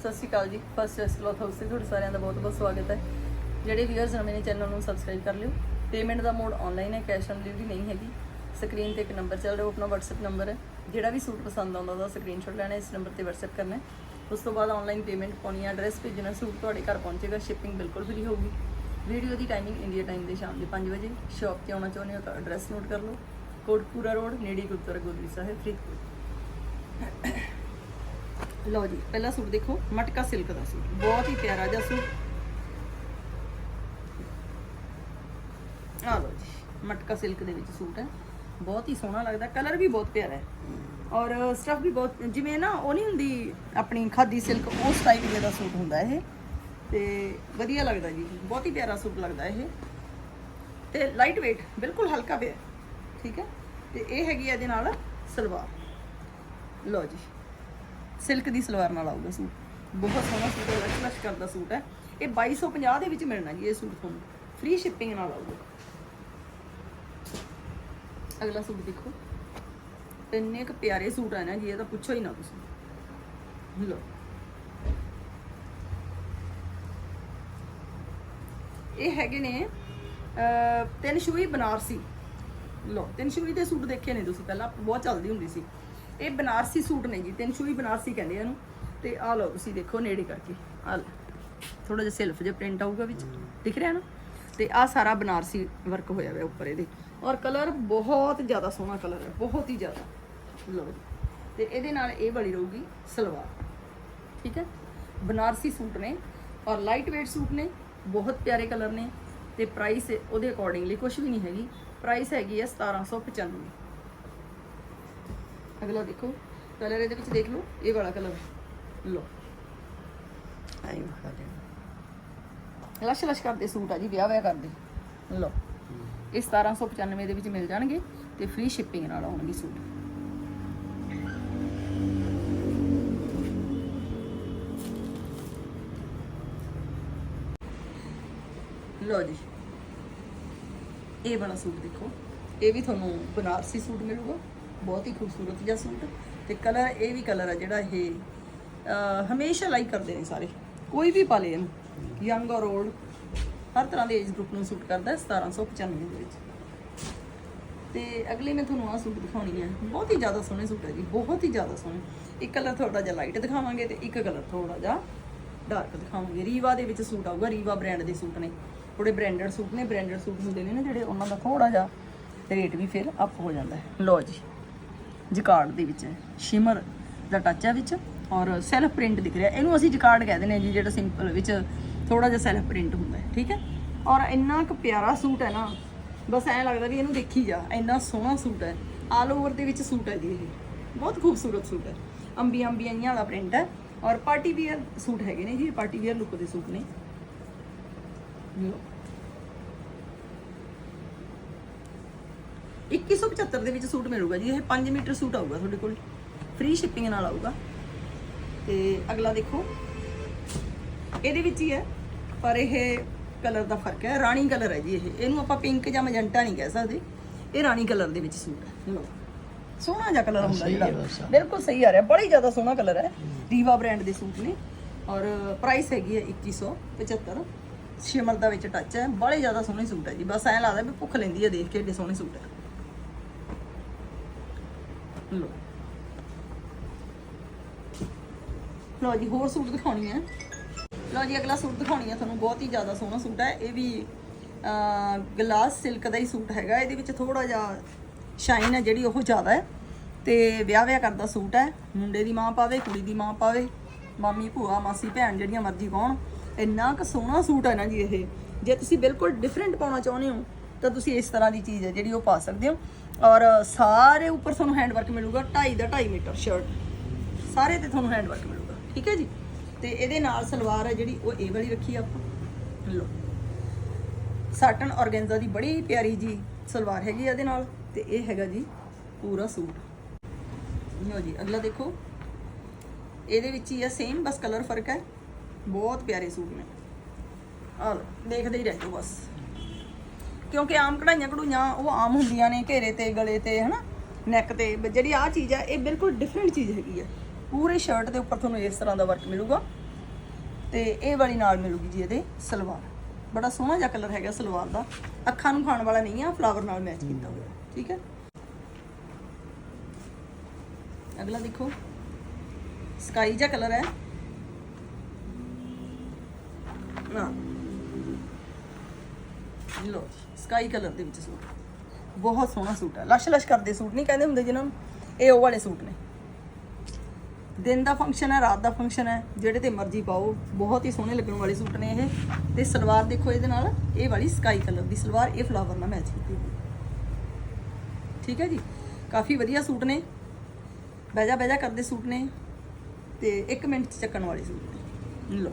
ਸਤਿ ਸ਼੍ਰੀ ਅਕਾਲ ਜੀ। First choice cloth house ਤੇ ਤੁਹਾਡੇ ਸਾਰਿਆਂ ਦਾ ਬਹੁਤ-ਬਹੁਤ ਸਵਾਗਤ ਹੈ। ਜਿਹੜੇ ਵੀਅਰਸ ਨੇ ਮੇਰੇ ਚੈਨਲ ਨੂੰ ਸਬਸਕ੍ਰਾਈਬ ਕਰ ਲਿਓ। ਪੇਮੈਂਟ ਦਾ ਮੋਡ ਆਨਲਾਈਨ ਹੈ ਕੈਸ਼ ਔਨ ਡਿਲੀਵਰੀ ਨਹੀਂ ਹੈਗੀ। ਸਕਰੀਨ ਤੇ ਇੱਕ ਨੰਬਰ ਚੱਲ ਰਿਹਾ ਆਪਣਾ WhatsApp ਨੰਬਰ ਹੈ। ਜਿਹੜਾ ਵੀ ਸੂਟ ਪਸੰਦ ਆਉਂਦਾ ਉਹਦਾ ਸਕਰੀਨਸ਼ਾਟ ਲੈਣਾ, ਇਸ ਨੰਬਰ ਤੇ WhatsApp ਕਰਨਾ ਹੈ। ਉਸ ਤੋਂ ਬਾਅਦ ਆਨਲਾਈਨ ਪੇਮੈਂਟ ਪਾਉਣੀ ਹੈ ਐਡਰੈਸ ਭੇਜਣਾ ਸੂਟ ਤੁਹਾਡੇ ਘਰ ਪਹੁੰਚੇਗਾ ਸ਼ਿਪਿੰਗ ਬਿਲਕੁਲ ਫ੍ਰੀ ਹੋਊਗੀ। ਵੀਡੀਓ ਦੀ ਟਾਈਮਿੰਗ ਇੰਡੀਆ ਟਾਈਮ ਦੇ ਸ਼ਾਮ ਦੇ 5 ਵਜੇ। ਸ਼ਾਪ ਤੇ ਆਉਣਾ ਚਾਹੁੰਦੇ ਹੋ ਤਾਂ ਐਡਰੈਸ ਨੋਟ ਕਰ ਲਓ। ਕੋਟਪੂਰਾ ਰੋਡ ਨੇੜੀ ਗੁਰਦੁਆਰਾ ਗੋਦਰੀ ਸਾਹਿਬ ਫਰੀਦਕੋਟ ਲਓ ਜੀ, ਪਹਿਲਾ ਸੂਟ ਦੇਖੋ, ਮਟਕਾ ਸਿਲਕ ਦਾ ਸੂਟ, ਬਹੁਤ ਹੀ ਪਿਆਰਾ ਜਿਹਾ ਸੂਟ। ਆ ਲਓ ਜੀ, ਮਟਕਾ ਸਿਲਕ ਦੇ ਵਿੱਚ ਸੂਟ ਹੈ। ਬਹੁਤ ਹੀ ਸੋਹਣਾ ਲੱਗਦਾ ਕਲਰ ਵੀ ਬਹੁਤ ਪਿਆਰਾ ਹੈ। ਔਰ ਸਟਫ ਵੀ ਬਹੁਤ, ਜਿਵੇਂ ਨਾ, ਉਹ ਨਹੀਂ ਹੁੰਦੀ ਆਪਣੀ ਖਾਦੀ ਸਿਲਕ ਉਸ ਟਾਈਪ ਦਾ ਸੂਟ ਹੁੰਦਾ ਇਹ। ਤੇ ਵਧੀਆ ਲੱਗਦਾ ਜੀ, ਬਹੁਤ ਹੀ ਪਿਆਰਾ ਸੂਟ ਲੱਗਦਾ ਇਹ। ਤੇ ਲਾਈਟ weight ਬਿਲਕੁਲ ਹਲਕਾ ਪਿਆ, ਠੀਕ ਹੈ। ਤੇ ਇਹ ਹੈਗੀ ਹੈ ਇਹਦੇ ਨਾਲ ਸਲਵਾਰ। ਲਓ ਜੀ ਸਿਲਕ ਦੀ ਸਲਵਾਰ ਨਾਲ ਆਊਗਾ ਸੂਟ। ਬਹੁਤ ਸੋਹਣਾ ਸੂਟ ਹੈ ਲਸ਼ ਲਸ਼ ਕਰਦਾ ਸੂਟ ਹੈ। ਇਹ 2250 ਦੇ ਵਿੱਚ ਮਿਲਣਾ ਜੀ ਇਹ ਸੂਟ ਤੁਹਾਨੂੰ। ਫ੍ਰੀ ਸ਼ਿਪਿੰਗ ਨਾਲ ਆਊਗਾ। ਅਗਲਾ ਸੂਟ ਦੇਖੋ। ਇੰਨੇ ਕੁ ਪਿਆਰੇ ਸੂਟ ਆ ਨਾ ਜੀ, ਇਹ ਤਾਂ ਪੁੱਛੋ ਹੀ ਨਾ ਤੁਸੀਂ। ਲਓ। ਇਹ ਹੈਗੇ ਨੇ ਅ ਤਿੰਨ ਸ਼ੂਈ ਬਨਾਰਸੀ। ਲੋ ਤਿੰਨ ਸ਼ੂਈ ਦੇ ਸੂਟ ਦੇਖੇ ਨੇ ਤੁਸੀਂ, ਪਹਿਲਾਂ ਬਹੁਤ ਚੱਲਦੀ ਹੁੰਦੀ ਸੀ। ਇਹ ਬਨਾਰਸੀ ਸੂਟ ਨੇ ਜੀ, ਤਿੰਨ ਸ਼ੂਈ ਬਨਾਰਸੀ ਕਹਿੰਦੇ ਇਹਨੂੰ। ਤੇ ਆ ਲਓ ਤੁਸੀਂ ਦੇਖੋ ਨੇੜੇ ਕਰਕੇ ਆ ਲਓ। ਥੋੜਾ ਜਿਹਾ ਸਿਲਫ ਜਿਹਾ ਪ੍ਰਿੰਟ ਆਊਗਾ ਵਿੱਚ, ਦਿਖ ਰਿਹਾ ਨਾ? ਤੇ ਆ ਸਾਰਾ ਬਨਾਰਸੀ ਵਰਕ ਹੋਇਆ ਹੋਇਆ ਉੱਪਰ ਇਹਦੇ। ਔਰ ਕਲਰ ਬਹੁਤ ਜ਼ਿਆਦਾ ਸੋਹਣਾ ਕਲਰ ਹੈ, ਬਹੁਤ ਹੀ ਜ਼ਿਆਦਾ। ਲਓ ਜੀ। ਤੇ ਇਹਦੇ ਨਾਲ ਇਹ ਵਾਲੀ ਰਹੂਗੀ ਸਲਵਾਰ। ਠੀਕ ਹੈ? ਬਨਾਰਸੀ ਸੂਟ ਨੇ ਔਰ ਲਾਈਟ weight ਸੂਟ ਨੇ, ਬਹੁਤ ਪਿਆਰੇ ਕਲਰ ਨੇ। ਤੇ ਪ੍ਰਾਈਸ ਉਹਦੇ ਅਕੋਰਡਿੰਗਲੀ ਕੁਝ ਵੀ ਨਹੀਂ ਹੈਗੀ। ਪ੍ਰਾਈਸ ਹੈਗੀ ਹੈ 1795 ਅਗਲਾ ਦੇਖੋ ਕਲਰ ਇਹਦੇ ਵਿੱਚ ਦੇਖ ਲਓ ਇਹ ਵਾਲਾ ਕਲਰ ਲਓ। ਆਈ ਮਖਾ ਦੇ। ਲਸ਼ ਲਸ਼ ਕਰਦੇ ਸੂਟ ਆ ਜੀ ਵਿਆਹ ਵਿਆਹ ਕਰਦੇ। ਲਓ। ਇਹ 1795 ਦੇ ਵਿੱਚ ਮਿਲ ਜਾਣਗੇ ਤੇ ਫ੍ਰੀ ਸ਼ਿਪਿੰਗ ਨਾਲ ਆਉਣਗੇ ਸੂਟ। ਲਓ ਜੀ। ਇਹ ਵਾਲਾ ਸੂਟ ਦੇਖੋ। ਇਹ ਵੀ ਤੁਹਾਨੂੰ ਬਨਾਰਸੀ ਸੂਟ ਮਿਲੂਗਾ। ਬਹੁਤ ਹੀ ਖੂਬਸੂਰਤ ਜਿਹਾ ਸੂਟ ਤੇ ਕਲਰ ਇਹ ਵੀ ਕਲਰ ਆ ਜਿਹੜਾ ਇਹ ਹਮੇਸ਼ਾ ਲਾਈਕ ਕਰਦੇ ਨੇ ਸਾਰੇ। ਕੋਈ ਵੀ ਪਾ ਲੇ ਇਹਨੂੰ, ਯੰਗ ਔਰ 올ਡ ਹਰ ਤਰ੍ਹਾਂ ਦੇ ਏਜ ਗਰੁੱਪ ਨੂੰ ਸੂਟ ਕਰਦਾ ਹੈ 1795 ਦੇ ਵਿੱਚ। ਤੇ ਅਗਲੇ ਮੈਂ ਤੁਹਾਨੂੰ ਆਹ ਸੂਟ ਦਿਖਾਉਣੀ ਹੈ ਬਹੁਤ ਹੀ ਜ਼ਿਆਦਾ ਸੋਹਣੇ ਸੂਟ ਹੈ ਜੀ, ਬਹੁਤ ਹੀ ਜ਼ਿਆਦਾ ਸੋਹਣੇ। ਇੱਕ ਕਲਰ ਥੋੜਾ ਜਿਹਾ ਲਾਈਟ ਦਿਖਾਵਾਂਗੇ ਤੇ ਇੱਕ ਕਲਰ ਥੋੜਾ ਜਿਹਾ ਡਾਰਕ ਦਿਖਾਵਾਂਗੇ। ਰੀਵਾ ਦੇ ਵਿੱਚ ਸੂਟ ਆਊਗਾ, ਰੀਵਾ ਬ੍ਰਾਂਡ ਦੇ ਸੂਟ ਨੇ। ਥੋੜੇ ਬ੍ਰਾਂਡਡ ਸੂਟ ਨੇ ਬ੍ਰਾਂਡਡ ਸੂਟ ਹੁੰਦੇ ਨੇ ਨਾ ਜਿਹੜੇ, ਉਹਨਾਂ ਦਾ ਥੋੜਾ ਜਿਹਾ ਰੇਟ ਵੀ ਫਿਰ ਅਪ ਹੋ ਜਾਂਦਾ ਹੈ। ਲੋ ਜੀ। ਜਕਾਰਡ ਦੇ ਵਿੱਚ ਹੈ ਸ਼ਿਮਰ ਦਾ ਟੱਚ ਹੈ ਵਿੱਚ ਔਰ ਸੈਲਫ ਪ੍ਰਿੰਟ ਦਿਖ ਰਿਹਾ। ਇਹਨੂੰ ਅਸੀਂ ਜਕਾਰਡ ਕਹਿੰਦੇ ਨੇ ਜੀ, ਜਿਹੜਾ ਸਿੰਪਲ ਵਿੱਚ ਥੋੜਾ ਜਿਹਾ ਸੈਲਫ ਪ੍ਰਿੰਟ ਹੁੰਦਾ ਹੈ, ਠੀਕ ਹੈ? ਔਰ ਇੰਨਾ ਕੁ ਪਿਆਰਾ ਸੂਟ ਹੈ ਨਾ, ਬਸ ਐਂ ਲੱਗਦਾ ਵੀ ਇਹਨੂੰ ਦੇਖੀ ਜਾ, ਇੰਨਾ ਸੋਹਣਾ ਸੂਟ ਹੈ। ਆਲ ਓਵਰ ਦੇ ਵਿੱਚ ਸੂਟ ਹੈ ਜੀ ਇਹ। ਬਹੁਤ ਖੂਬਸੂਰਤ ਸੂਟ ਹੈ। ਅੰਬੀ ਅੰਬੀਆਂ ਜਿਹੀਆਂ ਵਾਲਾ ਪ੍ਰਿੰਟ ਹੈ। ਔਰ ਪਾਰਟੀ ਵੀਅਰ ਸੂਟ ਹੈਗੇ ਨੇ ਜੀ ਪਾਰਟੀ ਵੀਅਰ ਲੁੱਕ ਦੇ ਸੂਟ ਨੇ। ਲਓ। 2175 ਦੇ ਵਿੱਚ ਸੂਟ ਮਿਲੂਗਾ ਜੀ ਇਹ 5 ਮੀਟਰ ਸੂਟ ਆਊਗਾ ਤੁਹਾਡੇ ਕੋਲ। ਫ੍ਰੀ ਸ਼ਿਪਿੰਗ ਨਾਲ ਆਊਗਾ। ਤੇ ਅਗਲਾ ਦੇਖੋ ਇਹਦੇ ਵਿੱਚ ਹੀ ਹੈ ਪਰ ਇਹ ਕਲਰ ਦਾ ਫ਼ਰਕ ਹੈ ਰਾਣੀ ਕਲਰ ਹੈ ਜੀ ਇਹ। ਇਹਨੂੰ ਆਪਾਂ ਪਿੰਕ ਜਾਂ ਮੈਜੈਂਟਾ ਨਹੀਂ ਕਹਿ ਸਕਦੇ। ਇਹ ਰਾਣੀ ਕਲਰ ਦੇ ਵਿੱਚ ਸੂਟ ਹੈ ਸੋਹਣਾ ਜਿਹਾ ਕਲਰ ਹੁੰਦਾ ਜਿਹੜਾ। ਬਸ। ਬਿਲਕੁਲ ਸਹੀ ਆ ਰਿਹਾ ਬੜੀ ਜ਼ਿਆਦਾ ਸੋਹਣਾ ਕਲਰ ਹੈ। ਰੀਵਾ ਬ੍ਰਾਂਡ ਦੇ ਸੂਟ ਨੇ। ਔਰ ਪ੍ਰਾਈਸ ਹੈਗੀ ਹੈ 2175 ਸ਼ਿਮਰ ਦਾ ਵਿੱਚ ਟੱਚ ਹੈ ਬੜੇ ਜ਼ਿਆਦਾ ਸੋਹਣੇ ਸੂਟ ਹੈ ਜੀ। ਬਸ ਐਂ ਲੱਗਦਾ ਵੀ ਭੁੱਖ ਲੈਂਦੀ ਹੈ ਦੇਖ ਕੇ ਏਡੇ ਸੋਹਣੇ ਸੂਟ ਹੈ। ਲੋ ਲੋ ਜੀ, ਹੋਰ ਸੂਟ ਦਿਖਾਉਣੀ ਹੈ। ਲੋ ਜੀ, ਅਗਲਾ ਸੂਟ ਦਿਖਾਉਣੀ ਹੈ ਤੁਹਾਨੂੰ। ਬਹੁਤ ਹੀ ਜ਼ਿਆਦਾ ਸੋਹਣਾ ਸੂਟ ਹੈ। ਇਹ ਵੀ ਗਲਾਸ ਸਿਲਕ ਦਾ ਹੀ ਸੂਟ ਹੈਗਾ। ਇਹਦੇ ਵਿੱਚ ਥੋੜਾ ਜਿਹਾ ਸ਼ਾਈਨ ਹੈ, ਜਿਹੜੀ ਉਹ ਜ਼ਿਆਦਾ ਹੈ। ਤੇ ਵਿਆਹ ਵਿਆਹ ਕਰਦਾ ਸੂਟ ਹੈ। ਮੁੰਡੇ ਦੀ ਮਾਂ ਪਾਵੇ, ਕੁੜੀ ਦੀ ਮਾਂ ਪਾਵੇ, ਮਾਮੀ, ਭੂਆ, ਮਾਸੀ, ਭੈਣ ਜਿਹੜੀਆਂ ਮਰਜ਼ੀ ਪਾਉਣ। ਇੰਨਾ ਕੁ ਸੋਹਣਾ ਸੂਟ ਹੈ ਨਾ ਜੀ ਇਹ। ਜੇ ਤੁਸੀਂ ਬਿਲਕੁਲ ਡਿਫਰੈਂਟ ਪਾਉਣਾ ਚਾਹੁੰਦੇ ਹੋ, ਤਾਂ ਤੁਸੀਂ ਇਸ ਤਰ੍ਹਾਂ ਦੀ ਚੀਜ਼ ਹੈ ਜਿਹੜੀ ਉਹ ਪਾ ਸਕਦੇ ਹੋ। ਔਰ ਸਾਰੇ ਉੱਪਰ ਤੁਹਾਨੂੰ ਹੈਂਡ ਵਰਕ ਮਿਲੂਗਾ 2.5 ਦਾ 2.5 ਮੀਟਰ ਸ਼ਰਟ ਸਾਰੇ ਤੇ ਤੁਹਾਨੂੰ ਹੈਂਡ ਵਰਕ ਮਿਲੂਗਾ, ਠੀਕ ਹੈ ਜੀ? ਤੇ ਇਹਦੇ ਨਾਲ ਸਲਵਾਰ ਹੈ ਜਿਹੜੀ, ਉਹ ਇਹ ਵਾਲੀ ਰੱਖੀ ਆਪਾਂ। ਲਓ। ਸਾਟਨ ਔਰਗੈਂਜ਼ਾ ਦੀ ਬੜੀ ਪਿਆਰੀ ਜੀ ਸਲਵਾਰ ਹੈਗੀ ਆ ਇਹਦੇ ਨਾਲ, ਤੇ ਇਹ ਹੈਗਾ ਜੀ ਪੂਰਾ ਸੂਟ। ਲਓ ਜੀ, ਅਗਲਾ ਦੇਖੋ। ਇਹਦੇ ਵਿੱਚ ਹੀ ਆ ਸੇਮ ਬਸ ਕਲਰ ਫ਼ਰਕ ਹੈ। ਬਹੁਤ ਪਿਆਰੇ ਸੂਟ ਨੇ। ਆ ਦੇਖਦੇ ਹੀ ਰਹਿ ਜਾਓ ਬਸ। ਕਿਉਂਕਿ ਆਮ ਕਢਾਈਆਂ ਕਢੂਈਆਂ ਉਹ ਆਮ ਹੁੰਦੀਆਂ ਨੇ ਘੇਰੇ ਤੇ, ਗਲੇ ਤੇ, ਹਨਾ? ਨੈਕ ਤੇ। ਜਿਹੜੀ ਆ ਚੀਜ਼ ਹੈ ਇਹ ਬਿਲਕੁਲ ਡਿਫਰੈਂਟ ਚੀਜ਼ ਹੈਗੀ ਹੈ ਪੂਰੇ ਸ਼ਰਟ ਦੇ ਉੱਪਰ ਤੁਹਾਨੂੰ ਇਸ ਤਰ੍ਹਾਂ ਦਾ ਵਰਕ ਮਿਲੂਗਾ। ਤੇ ਇਹ ਵਾਲੀ ਨਾਲ ਮਿਲੂਗੀ ਜੀ ਇਹਦੇ ਸਲਵਾਰ। ਬੜਾ ਸੋਹਣਾ ਜਿਹਾ ਕਲਰ ਹੈਗਾ ਸਲਵਾਰ ਦਾ। ਅੱਖਾਂ ਨੂੰ ਖਾਣ ਵਾਲਾ ਨਹੀਂ ਆ ਫਲਾਵਰ ਨਾਲ ਮੈਚ ਕੀਤਾ ਹੋਇਆ। ਠੀਕ ਹੈ? ਅਗਲਾ ਦੇਖੋ। ਸਕਾਈ ਜਿਹਾ ਕਲਰ ਹੈ। ਨਾ ਲੋ ਸਕਾਈ ਕਲਰ ਦੇ ਵਿੱਚ ਸੂਟ। ਬਹੁਤ ਸੋਹਣਾ ਸੂਟ ਹੈ ਲਸ਼ ਲਸ਼ ਕਰਦੇ ਸੂਟ ਨਹੀਂ ਕਹਿੰਦੇ ਹੁੰਦੇ ਜਿਹਨਾਂ ਨੂੰ। ਇਹ ਉਹ ਵਾਲੇ ਸੂਟ ਨੇ। ਦਿਨ ਦਾ ਫੰਕਸ਼ਨ ਹੈ ਰਾਤ ਦਾ ਫੰਕਸ਼ਨ ਹੈ ਜਿਹੜੇ ਤੇ ਮਰਜ਼ੀ ਪਾਓ। ਬਹੁਤ ਹੀ ਸੋਹਣੇ ਲੱਗਣ ਵਾਲੇ ਸੂਟ ਨੇ ਇਹ। ਤੇ ਸਲਵਾਰ ਦੇਖੋ ਇਹਦੇ ਨਾਲ, ਇਹ ਵਾਲੀ ਸਕਾਈ ਕਲਰ ਦੀ ਸਲਵਾਰ, ਇਹ ਫਲਾਵਰ ਨਾਲ ਮੈਚ ਕੀਤੀ ਹੋਈ। ਠੀਕ ਹੈ ਜੀ? ਕਾਫੀ ਵਧੀਆ ਸੂਟ ਨੇ। ਬਹਿਜਾ ਬਹਿਜਾ ਕਰਦੇ ਸੂਟ ਨੇ। ਤੇ 1 ਮਿੰਟ ਚ ਚੱਕਣ ਵਾਲੇ ਸੂਟ ਨੇ। ਲਓ।